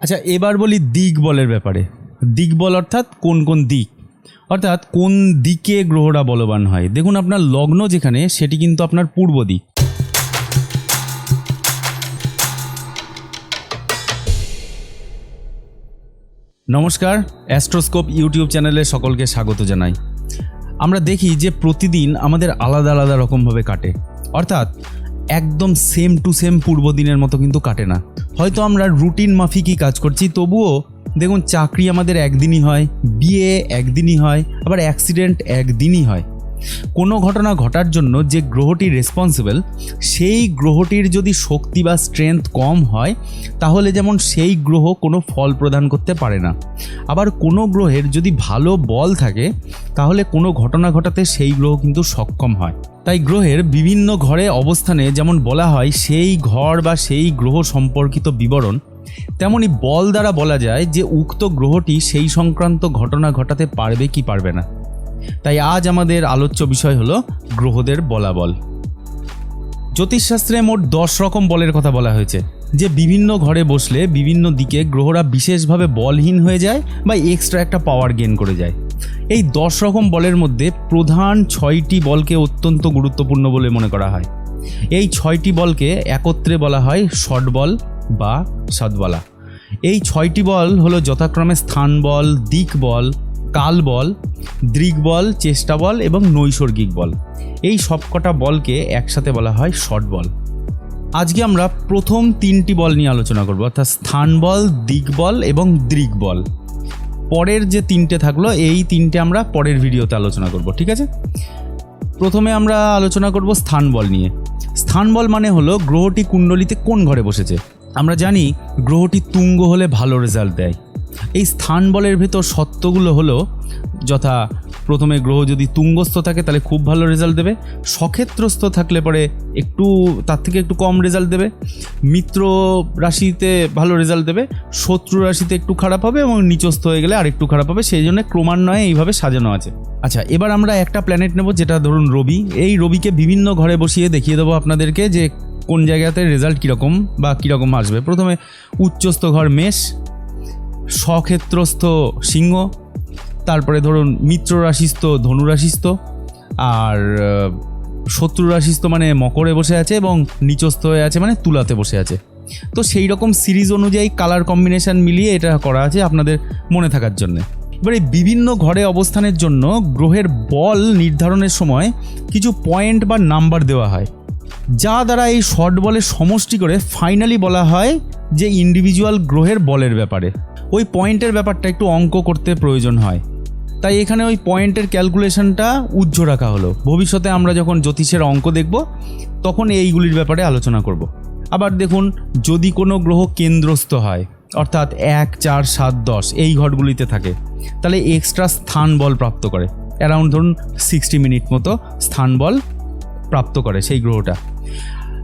আচ্ছা এবার বলি দিক বলের ব্যাপারে। দিক বল অর্থাৎ কোন কোন দিক? অর্থাৎ কোন দিকে গ্রহরা বলবান হয়। দেখুন আপনার লগ্ন যেখানে, সেটি কিন্তু আপনার পূর্ব দিক। নমস্কার, অ্যাস্ট্রোস্কোপ ইউটিউব চ্যানেলে সকলকে স্বাগত জানাই। আমরা দেখি যে প্রতিদিন আমাদের আলাদা আলাদা রকমভাবে কাটে। অর্থাৎ একদম সেম টু সেম পূর্ব দিনের মতো কিন্তু কাটে না। হয়তো আমরা রুটিন মাফিকই কাজ করছি, তবুও দেখুন, চাকরি আমাদের একদিনই হয়, বিয়ে একদিনই হয়, আবার অ্যাক্সিডেন্ট একদিনই হয়। কোনো ঘটনা ঘটার জন্য যে গ্রহটি রেসপন্সিবল সেই গ্রহটির যদি শক্তি বা স্ট্রেংথ কম হয়, তাহলে যেমন সেই গ্রহ কোনো ফল প্রদান করতে পারে না। আবার কোনো গ্রহের যদি ভালো বল থাকে, তাহলে কোনো ঘটনা ঘটাতে সেই গ্রহ কিন্তু সক্ষম হয়। তাই গ্রহের বিভিন্ন ঘরে অবস্থানে যেমন বলা হয়, সেই ঘর বা সেই গ্রহ সম্পর্কিত বিবরণ, তেমনি বল দ্বারা বলা যায় যে উক্ত গ্রহটি সেই সংক্রান্ত ঘটনা ঘটাতে পারবে কি পারবে না। তাই আজ আমাদের আলোচ্য বিষয় হলো গ্রহদের বলাবল। জ্যোতিষশাস্ত্রে মোট দশ রকম বলের কথা বলা হয়েছে, যে বিভিন্ন ঘরে বসলে বিভিন্ন দিকে গ্রহরা বিশেষভাবে বলহীন হয়ে যায় বা এক্সট্রা একটা পাওয়ার গেন করে যায়। এই দশ রকম বলের মধ্যে প্রধান ছয়টি বলকে অত্যন্ত গুরুত্বপূর্ণ বলে মনে করা হয়। এই ছয়টি বলকে একত্রে বলা হয় শট বল বা সদবলা এই ছয়টি বল হলো যথাক্রমে স্থান বল, দিক বল কাল বল দৃক বল, চেষ্টা বল এবং নৈসর্গিক বল। এই সবকটা বলকে একসাথে বলা হয় শর্ট বল। আজকে আমরা প্রথম তিনটি বল নিয়ে আলোচনা করব, অর্থাৎ স্থান বল দিক বল এবং দৃক বল। পরের যে তিনটে থাকল, এই তিনটে আমরা পরের ভিডিওতে আলোচনা করব, ঠিক আছে? প্রথমে আমরা আলোচনা করব স্থান বল নিয়ে। স্থান বল মানে হলো গ্রহটি কুণ্ডলিতে কোন ঘরে বসেছে। আমরা জানি গ্রহটি তুঙ্গ হলে ভালো রেজাল্ট দেয়। এই স্থান বলের ভেতর সত্যগুলো হলো, যথা প্রথমে গ্রহ যদি তুঙ্গস্থ থাকে তাহলে খুব ভালো রেজাল্ট দেবে। সক্ষেত্রস্থ থাকলে পরে একটু, তার থেকে একটু কম রেজাল্ট দেবে। মিত্র রাশিতে ভালো রেজাল্ট দেবে, শত্রু রাশিতে একটু খারাপ হবে এবং নিচস্থ হয়ে গেলে আর একটু খারাপ হবে, সেই জন্য ক্রমান্বয়ে এইভাবে সাজানো আছে। আচ্ছা এবার আমরা একটা প্ল্যানেট নেব, যেটা ধরুন রবি। এই রবিকে বিভিন্ন ঘরে বসিয়ে দেখিয়ে দেবো আপনাদেরকে যে কোন জায়গাতে রেজাল্ট কীরকম বা কীরকম আসবে। প্রথমে উচ্চস্থ ঘর মেষ স্বক্ষেত্রস্থ সিংহ, তারপরে ধরুন মিত্র রাশিস্থ ধনু রাশিস্থ আর শত্রু রাশিস্থ মানে মকরে বসে আছে এবং নিচস্থ হয়ে আছে মানে তুলাতে বসে আছে। তো সেই রকম সিরিজ অনুযায়ী কালার কম্বিনেশন মিলিয়ে এটা করা আছে আপনাদের মনে থাকার জন্য। এবার এই বিভিন্ন ঘরে অবস্থানের জন্য গ্রহের বল নির্ধারণের সময় কিছু পয়েন্ট বা নাম্বার দেওয়া হয়, যা দ্বারা এই শর্ট বলের সমষ্টি করে ফাইনালি বলা হয় যে ইন্ডিভিজুয়াল গ্রহের বলের ব্যাপারে। ওই পয়েন্টের ব্যাপারটা একটু অঙ্ক করতে প্রয়োজন হয়। তাই এখানে ওই পয়েন্টের ক্যালকুলেশনটা উজ্জ রাখা হলো। ভবিষ্যতে আমরা যখন জ্যোতিষের অঙ্ক দেখব, তখন এইগুলির ব্যাপারে আলোচনা করব। আবার দেখুন, যদি কোনো গ্রহ কেন্দ্রস্থ হয়, অর্থাৎ এক, চার, সাত, দশ, এই ঘরগুলিতে থাকে, তাহলে এক্সট্রা স্থান বল প্রাপ্ত করে। অ্যারাউন্ড ধরুন সিক্সটি মিনিট মতো স্থান বল প্রাপ্ত করে সেই গ্রহটা।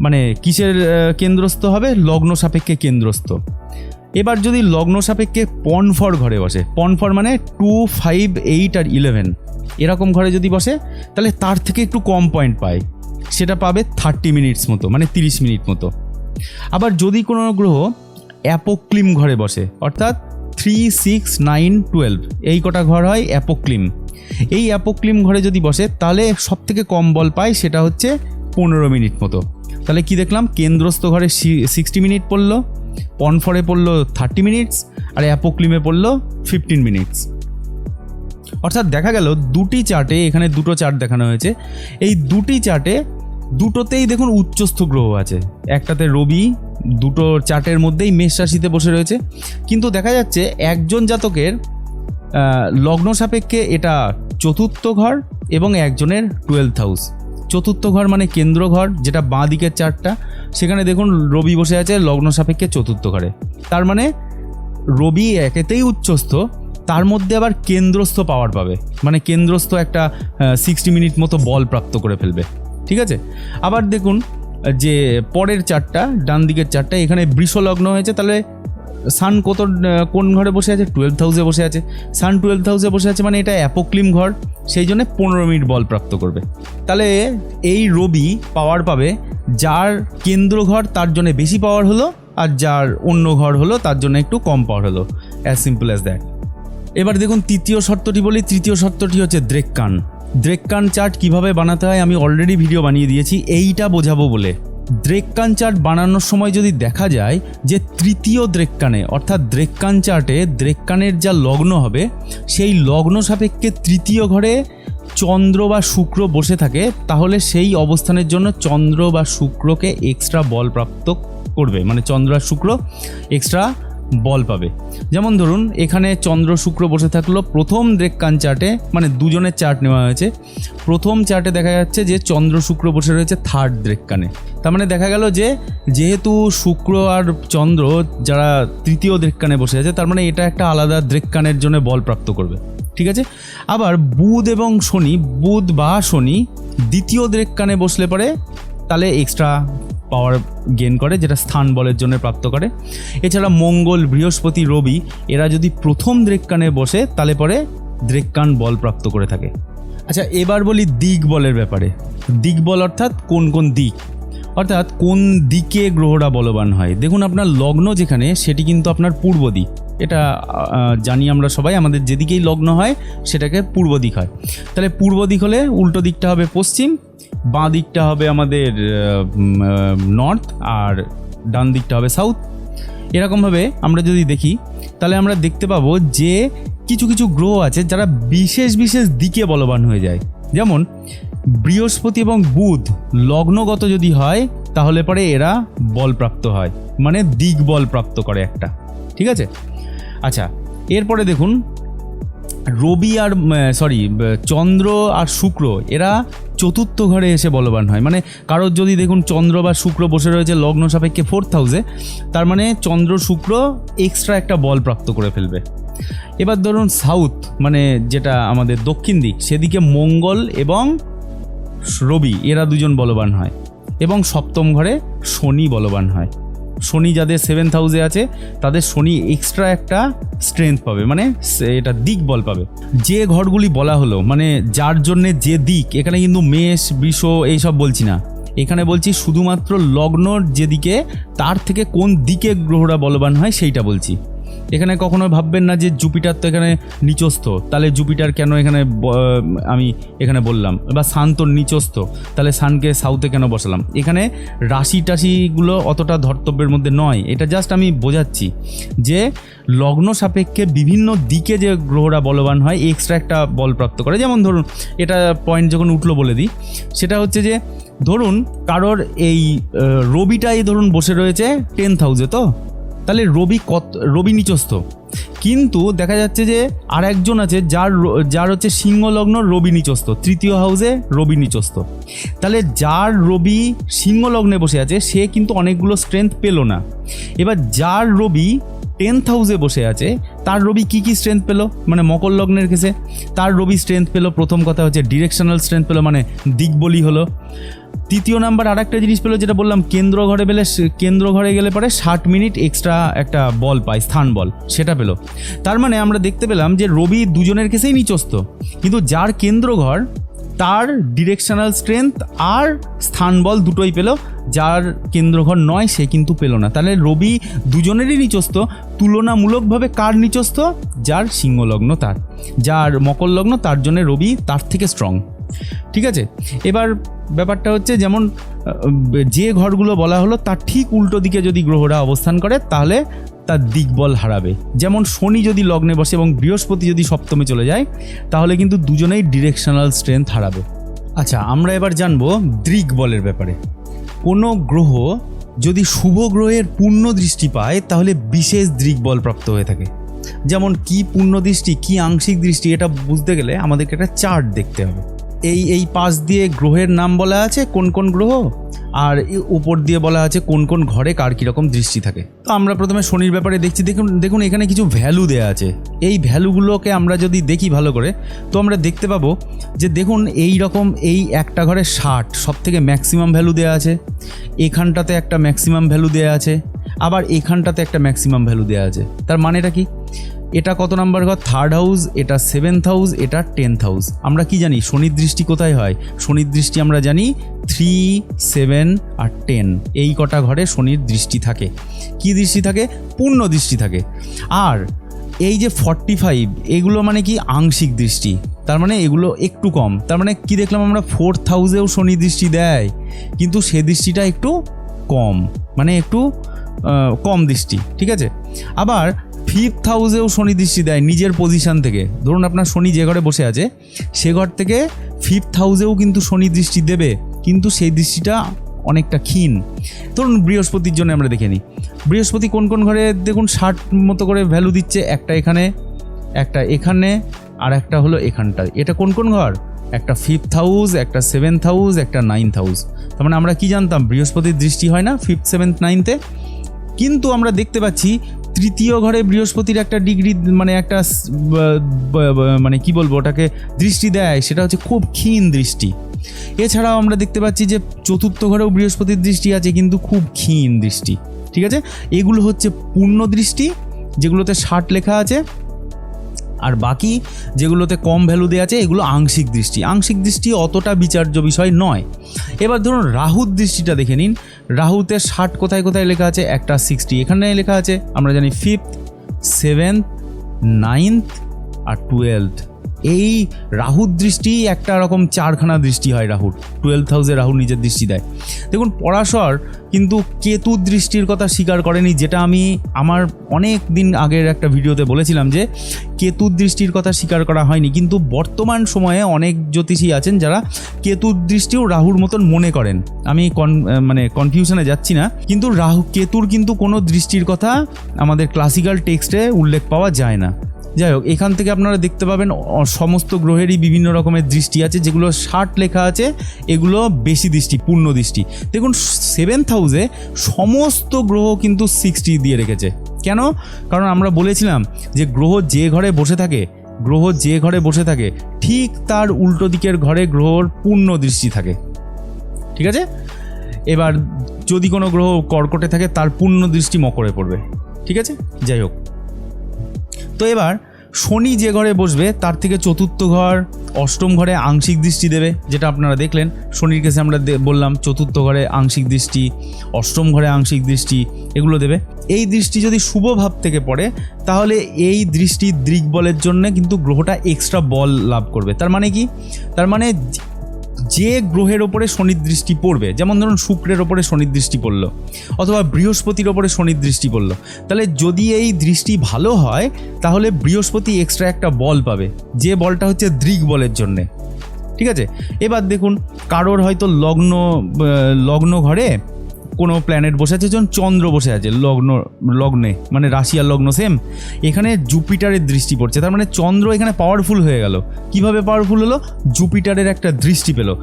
মানে কিসের কেন্দ্রস্থ হবে? লগ্ন সাপেক্ষে কেন্দ্রস্থ। এবার যদি লগ্ন সাপেক্ষে পনফর ঘরে বসে, পনফর মানে টু ফাইভ এইট আর ইলেভেন এরকম ঘরে যদি বসে, তাহলে তার থেকে একটু কম পয়েন্ট পায়। সেটা পাবে থার্টি মিনিটস মতো মানে তিরিশ মিনিট মতো। আবার যদি কোনো গ্রহ অ্যাপোক্লিম ঘরে বসে, অর্থাৎ থ্রি সিক্স নাইন টুয়েলভ এই কটা ঘর হয় অ্যাপোক্লিম। এই অ্যাপোক্লিম ঘরে যদি বসে, তাহলে সব থেকে কম বল পায় সেটা হচ্ছে পনেরো মিনিট মতো। তাহলে কি দেখলাম? কেন্দ্রস্থ ঘরে সিক্সটি মিনিট পড়ল। পনফরে পড়ল থার্টি মিনিটস আর অ্যাপোক্লিমে পড়ল ফিফটিন মিনিটস। অর্থাৎ দেখা গেল দুটি চার্টে এখানে দুটো চার্ট দেখানো হয়েছে। এই দুটি চার্টে দুটোতেই দেখুন উচ্চস্থ গ্রহ আছে। একটাতে রবি, দুটো চার্টের মধ্যেই মেষ রাশিতে বসে রয়েছে। কিন্তু দেখা যাচ্ছে একজন জাতকের লগ্ন সাপেক্ষে এটা চতুর্থ ঘর এবং একজনের টুয়েলথ হাউস। চতুর্থ ঘর মানে কেন্দ্র ঘর, যেটা বাঁ দিকের চারটা সেখানে দেখুন রবি বসে আছে লগ্ন সাপেক্ষে চতুর্থ ঘরে। তার মানে রবি একেতেই উচ্চস্থ, তার মধ্যে আবার কেন্দ্রস্থ পাওয়ার পাবে। মানে কেন্দ্রস্থ একটা সিক্সটি মিনিট মতো বল প্রাপ্ত করে ফেলবে। ঠিক আছে? আবার দেখুন যে পরের চারটা ডান দিকের চারটা, এখানে বৃষ লগ্ন হয়েছে, তাহলে সান কত কোন ঘরে বসে আছে? টুয়েলভ হাউসে বসে আছে। সান টুয়েলভ হাউসে বসে আছে মানে এটা অ্যাপোক্লিম ঘর, সেই জন্য পনেরো মিনিট বল প্রাপ্ত করবে। তাহলে এই রবি পাওয়ার পাবে, যার কেন্দ্র ঘর তার জন্য বেশি পাওয়ার হলো, আর যার অন্য ঘর হলো, তার জন্য একটু কম পাওয়ার হলো। অ্যাজ সিম্পল অ্যাজ দ্যাট এবার দেখুন তৃতীয় শর্তটি বলি, তৃতীয় শর্তটি হচ্ছে দ্রেক্কান। দ্রেক্কান চার্ট কীভাবে বানাতে হয়, আমি অলরেডি ভিডিও বানিয়ে দিয়েছি, এইটা বোঝাবো বলে। দ্রেক্কান চার্ট বানানোর সময় যদি দেখা যায় যে তৃতীয় দ্রেক্কানে, অর্থাৎ দ্রেক্কান চার্টে দ্রেক্কানের যা লগ্ন হবে, সেই লগ্ন সাপেক্ষে তৃতীয় ঘরে চন্দ্র বা শুক্র বসে থাকে, তাহলে সেই অবস্থানের জন্য চন্দ্র বা শুক্রকে এক্সট্রা বল প্রাপ্ত করবে। মানে চন্দ্র আর শুক্র এক্সট্রা বল পাবে। যেমন ধরুন, এখানে চন্দ্র শুক্র বসে থাকল, প্রথম দ্রেক্কান চার্টে মানে দুজনের চার্ট নেওয়া হয়েছে। প্রথম চার্টে দেখা যাচ্ছে যে চন্দ্র শুক্র বসে রয়েছে থার্ড দ্রেক্কানে তার মানে দেখা গেল যে, যেহেতু শুক্র আর চন্দ্র যারা তৃতীয় দ্রেক্কানে বসে আছে, তার মানে এটা একটা আলাদা দ্রেক্কানের জন্য বল প্রাপ্ত করবে। ঠিক আছে? আবার বুধ এবং শনি, বুধ বা শনি দ্বিতীয় দ্রেক্কানে বসলে পরে তাহলে এক্সট্রা পাওয়ার গেন করে, যেটা স্থান বলের জন্য প্রাপ্ত করে। এছাড়া মঙ্গল বৃহস্পতি রবি, এরা যদি প্রথম দ্রেক্কানে বসে তাহলে পরে দ্রেক্কান বল প্রাপ্ত করে থাকে। আচ্ছা এবার বলি দিক বলের ব্যাপারে। দিক বল অর্থাৎ কোন কোন দিক? অর্থাৎ কোন দিকে গ্রহরা বলবান হয়? দেখুন, আপনার লগ্ন যেখানে, সেটি কিন্তু আপনার পূর্ব দিক। এটা জানি আমরা সবাই, আমাদের যেদিকেই লগ্ন হয়, সেটাকে পূর্ব দিক হয়। তাহলে পূর্ব দিক হলে উল্টো দিকটা হবে পশ্চিম, বাঁ দিকটা হবে আমাদের নর্থ আর ডান দিকটা হবে সাউথ এরকমভাবে আমরা যদি দেখি, তাহলে আমরা দেখতে পাবো যে কিছু কিছু গ্রহ আছে যারা বিশেষ বিশেষ দিকে বলবান হয়ে যায়। যেমন, বৃহস্পতি এবং বুধ লগ্নগত যদি হয়, তাহলে পরে এরা বলপ্রাপ্ত হয়। মানে দিক বল প্রাপ্ত করে একটা। ঠিক আছে? আচ্ছা এরপরে দেখুন, রবি আর সরি চন্দ্র আর শুক্র, এরা চতুর্থ ঘরে এসে বলবান হয়। মানে কারোর যদি দেখুন চন্দ্র বা শুক্র বসে রয়েছে লগ্ন সাপেক্ষে ফোর্থ হাউসে তার মানে চন্দ্র, শুক্র এক্সট্রা একটা বল প্রাপ্ত করে ফেলবে। এবার ধরুন সাউথ মানে যেটা আমাদের দক্ষিণ দিক, সেদিকে মঙ্গল এবং রবি, এরা দুজন বলবান হয়। এবং সপ্তম ঘরে শনি বলবান হয়। শনি যাদের সেভেন্থ হাউসে আছে, তাদের শনি এক্সট্রা একটা স্ট্রেংথ পাবে মানে এটা দিক বল পাবে। যে ঘরগুলি বলা হলো মানে যার জন্যে যে দিক, এখানে কিন্তু মেষ, বিষ এইসব বলছি না। এখানে বলছি শুধুমাত্র লগ্নর যেদিকে, তার থেকে কোন দিকে গ্রহরা বলবান হয়, সেইটা বলছি। এখানে কখনো ভাববেন না যে জুপিটার তো এখানে নিচস্থ। তাহলে জুপিটার কেন এখানে আমি এখানে বললাম? বা সান তো নিচস্থ। তাহলে সানকে সাউথে কেন বসালাম? এখানে রাশি টাশিগুলো অতটা ধর্তব্যের মধ্যে নয়। এটা জাস্ট আমি বোঝাচ্ছি যে লগ্ন সাপেক্ষে বিভিন্ন দিকে যে গ্রহরা বলবান হয় এক্সট্রা একটা বল প্রাপ্ত করে। যেমন ধরুন, এটা পয়েন্ট যখন উঠল বলে দিই, সেটা হচ্ছে যে, ধরুন, কারোর এই রবিটাই ধরুন বসে রয়েছে টেন্থ হাউসে তো? তাহলে রবি কত, রবি নিচস্থ। কিন্তু দেখা যাচ্ছে যে আর একজন আছে যার যার হচ্ছে সিংহলগ্ন রবি নিচস্থ, তৃতীয় হাউসে রবি নিচস্থ। তাহলে যার রবি সিংহলগ্নে বসে আছে, সে কিন্তু অনেকগুলো স্ট্রেংথ পেল না। এবার যার রবি টেন্থ হাউসে বসে আছে তার রবি কি কি স্ট্রেংথ পেল? মানে মকর লগ্নের কেসে তার রবি স্ট্রেংথ পেল, প্রথম কথা হচ্ছে ডিরেকশনাল স্ট্রেংথ পেল মানে দিকবলি হলো। তৃতীয় নাম্বার আর একটা জিনিস পেল, যেটা বললাম, কেন্দ্র ঘরে পেলে কেন্দ্র ঘরে গেলে পরে ষাট মিনিট এক্সট্রা একটা বল পায়, স্থান বল, সেটা পেল। তার মানে আমরা দেখতে পেলাম যে রবি দুজনের কেসেই নিচস্ত কিন্তু যার কেন্দ্র ঘর, তার ডিরেকশনাল স্ট্রেংথ আর স্থান বল দুটোই পেল। যার কেন্দ্রঘর নয়, সে কিন্তু পেল না। তাহলে রবি দুজনেরই নিচস্ত তুলনামূলকভাবে কার নিচস্ত যার সিংহলগ্ন তার। যার মকর লগ্ন তার জন্য রবি তার থেকে স্ট্রং ঠিক আছে? এবার ব্যাপারটা হচ্ছে যেমন যে ঘরগুলো বলা হলো, তার ঠিক উল্টো দিকে যদি গ্রহরা অবস্থান করে, তাহলে তার দিকবল হারাবে। যেমন শনি যদি লগ্নে বসে এবং বৃহস্পতি যদি সপ্তমে চলে যায়, তাহলে কিন্তু দুজনেই ডিরেকশনাল স্ট্রেংথ হারাবে। আচ্ছা আমরা এবার জানব দৃক বলের ব্যাপারে। কোনো গ্রহ যদি শুভ গ্রহের পূর্ণ দৃষ্টি পায়, তাহলে বিশেষ দৃগ্বল প্রাপ্ত হয়ে থাকে। যেমন কি পূর্ণ দৃষ্টি, কি আংশিক দৃষ্টি, এটা বুঝতে গেলে আমাদেরকে একটা চার্ট দেখতে হবে। এই এই পাশ দিয়ে গ্রহের নাম বলা আছে, কোন কোন গ্রহ? আর উপর দিয়ে বলা আছে কোন কোন ঘরে কার কীরকম দৃষ্টি থাকে। তো আমরা প্রথমে শনির ব্যাপারে দেখছি, দেখুন দেখুন এখানে কিছু ভ্যালু দেওয়া আছে। এই ভ্যালুগুলোকে আমরা যদি দেখি ভালো করে, তো আমরা দেখতে পাবো যে দেখুন এই রকম এই একটা ঘরে ষাট সব থেকে ম্যাক্সিমাম ভ্যালু দেওয়া আছে। এখানটাতে একটা ম্যাক্সিমাম ভ্যালু দেওয়া আছে। আবার এখানটাতে একটা ম্যাক্সিমাম ভ্যালু দেওয়া আছে। তার মানেটা কি? এটা কত নাম্বার ঘর? থার্ড হাউস এটা সেভেন্থ হাউস এটা টেন্থ হাউস আমরা কি জানি? শনির দৃষ্টি কোথায় হয়? শনির দৃষ্টি আমরা জানি থ্রি সেভেন আর টেন এই কটা ঘরে শনির দৃষ্টি থাকে। কি দৃষ্টি থাকে? পূর্ণ দৃষ্টি থাকে। আর এই যে ফর্টি ফাইভ এগুলো মানে কি? আংশিক দৃষ্টি। তার মানে এগুলো একটু কম। তার মানে কি দেখলাম আমরা? ফোর্থ হাউসেও শনি দৃষ্টি দেয়। কিন্তু সে দৃষ্টিটা একটু কম। মানে একটু কম দৃষ্টি। ঠিক আছে? আবার ফিফথ হাউসেও শনি দৃষ্টি দেয় নিজের পজিশন থেকে। ধরুন আপনার শনি যে ঘরে বসে আছে, সে ঘর থেকে ফিফথ হাউসেও কিন্তু শনি দৃষ্টি দেবে, কিন্তু সেই দৃষ্টিটা অনেকটা ক্ষীণ। ধরুন বৃহস্পতির জন্য আমরা দেখে নিই। বৃহস্পতি কোন কোন ঘরে, দেখুন ষাট মতো করে ভ্যালু দিচ্ছে, একটা এখানে একটা এখানে, আর একটা হলো এখানটায় এটা কোন কোন ঘর? একটা ফিফথ হাউস একটা সেভেন্থ হাউস একটা নাইন্থ হাউস তার মানে আমরা কি জানতাম, বৃহস্পতির দৃষ্টি হয় না ফিফথ সেভেন্থ নাইনথে কিন্তু আমরা দেখতে পাচ্ছি তৃতীয় ঘরে বৃহস্পতির একটা ডিগ্রি মানে একটা মানে কি বলব ওটাকে, দৃষ্টি দেয়, সেটা হচ্ছে খুব ক্ষীণ দৃষ্টি। এছাড়াও আমরা দেখতে পাচ্ছি যে চতুর্থ ঘরেও বৃহস্পতির দৃষ্টি আছে, কিন্তু খুব ক্ষীণ দৃষ্টি, ঠিক আছে? এগুলো হচ্ছে পূর্ণ দৃষ্টি, যেগুলোতে ষাট লেখা আছে, আর বাকি যেগুলোতে কম ভ্যালু দেওয়া আছে, এগুলো আংশিক দৃষ্টি। আংশিক দৃষ্টি অতটা বিচার্য বিষয় নয়। এবার ধরুন রাহুর দৃষ্টিটা দেখে নিন রাহুতে ষাট কোথায় কোথায় লেখা আছে? একটা সিক্সটি এখানে লেখা আছে, আমরা জানি ফিফথ সেভেন্থ নাইনথ আর টুয়েলথ এই রাহুর দৃষ্টি একটা রকম চারখানা দৃষ্টি হয় রাহুর। টুয়েলভ হাউসে রাহু নিজের দৃষ্টি দেয়। দেখুন, পরাশর কিন্তু কেতুর দৃষ্টির কথা স্বীকার করেনি, যেটা আমি আমার অনেক দিন আগের একটা ভিডিওতে বলেছিলাম যে, কেতুর দৃষ্টির কথা স্বীকার করা হয়নি। কিন্তু বর্তমান সময়ে অনেক জ্যোতিষী আছেন যারা কেতুর দৃষ্টিও রাহুর মতন মনে করেন। আমি কন মানে কনফিউশনে যাচ্ছি না। কিন্তু রাহু, কেতুর কিন্তু কোনো দৃষ্টির কথা আমাদের ক্লাসিক্যাল টেক্সটে উল্লেখ পাওয়া যায় না। যাই হোক, এখান থেকে আপনারা দেখতে পাবেন সমস্ত গ্রহেরই বিভিন্ন রকমের দৃষ্টি আছে, যেগুলো ষাট লেখা আছে, এগুলো বেশি দৃষ্টি, পূর্ণ দৃষ্টি। দেখুন সেভেন্থ হাউসে সমস্ত গ্রহ কিন্তু সিক্সটি দিয়ে রেখেছে। কেন? কারণ আমরা বলেছিলাম যে গ্রহ যে ঘরে বসে থাকে, গ্রহ যে ঘরে বসে থাকে, ঠিক তার উল্টো দিকের ঘরে গ্রহর পূর্ণ দৃষ্টি থাকে। ঠিক আছে? এবার যদি কোনো গ্রহ কর্কটে থাকে, তার পূর্ণ দৃষ্টি মকরে পড়বে। ঠিক আছে? যাই হোক। তো এবার শনি যে ঘরে বসবে, তার থেকে চতুর্থ ঘর, অষ্টম ঘরে আংশিক দৃষ্টি দেবে, যেটা আপনারা দেখলেন। শনির কেসে আমরা বললাম, চতুর্থ ঘরে আংশিক দৃষ্টি, অষ্টম ঘরে আংশিক দৃষ্টি, এগুলো দেবে। এই দৃষ্টি যদি শুভ ভাব থেকে পড়ে, তাহলে এই দৃষ্টি দৃগ্বলের জন্য কিন্তু গ্রহটা এক্সট্রা বল লাভ করবে। তার মানে কি? তার মানে যে গ্রহের ওপরে শনির দৃষ্টি পড়বে, যেমন ধরুন শুক্রের ওপরে শনির দৃষ্টি পড়ল, অথবা বৃহস্পতির ওপরে শনির দৃষ্টি পড়ল, তাহলে যদি এই দৃষ্টি ভালো হয়, তাহলে বৃহস্পতি এক্সট্রা একটা বল পাবে, যে বলটা হচ্ছে দৃগ বলের জন্যে। ঠিক আছে? এবার দেখুন, কারোর হয়তো লগ্ন লগ্ন ঘরে কোনো প্ল্যানেট বসে আছে যেমন চন্দ্র বসে আছে, লগ্ন, লগ্নে মানে রাশিয়ার লগ্ন সেম এখানে জুপিটারের দৃষ্টি পড়ছে, তার মানে চন্দ্র এখানে পাওয়ারফুল হয়ে গেল। কীভাবে পাওয়ারফুল হলো? জুপিটারের একটা দৃষ্টি পেল।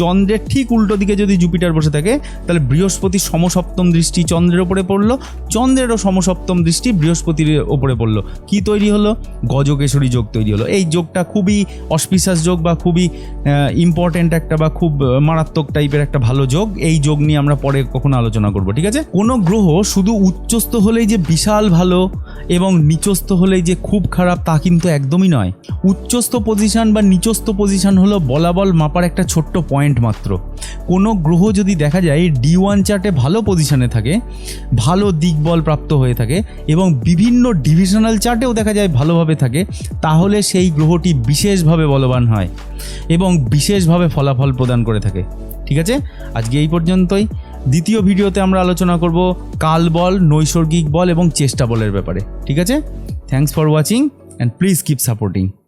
চন্দ্রের ঠিক উল্টো দিকে যদি জুপিটার বসে থাকে, তাহলে বৃহস্পতির সমসপ্তম দৃষ্টি চন্দ্রের ওপরে পড়ল, চন্দ্রেরও সমসপ্তম দৃষ্টি বৃহস্পতির ওপরে পড়ল। কি তৈরি হলো? গজকেশরী যোগ তৈরি হলো। এই যোগটা খুবই অস্পিশাস যোগ বা খুবই ইম্পর্ট্যান্ট একটা বা খুব মারাত্মক টাইপের একটা ভালো যোগ। এই যোগ নিয়ে আমরা পরে কখনো আলোচনা করব, ঠিক আছে? কোনো গ্রহ শুধু উচ্চস্থ হলেই যে বিশাল ভালো এবং নিচস্থ হলেই যে খুব খারাপ তা কিন্তু একদমই নয়। উচ্চস্থ পজিশন বা নিচস্থ পজিশন হলো বলাবল মাপার একটা ছোট্ট পয়েন্ট মাত্র। কোনো গ্রহ যদি দেখা যায় ডি ওয়ান চার্টে ভালো পজিশনে থাকে, ভালো দিকবল প্রাপ্ত হয়ে থাকে, এবং বিভিন্ন ডিভিশনাল চার্টেও দেখা যায় ভালোভাবে থাকে, তাহলে সেই গ্রহটি বিশেষভাবে বলবান হয় এবং বিশেষভাবে ফলাফল প্রদান করে থাকে। ঠিক আছে? আজকে এই পর্যন্তই। দ্বিতীয় ভিডিওতে আমরা আলোচনা করব কাল বল নৈসর্গিক বল এবং চেষ্টা বলের ব্যাপারে। ঠিক আছে? Thanks for watching and please keep supporting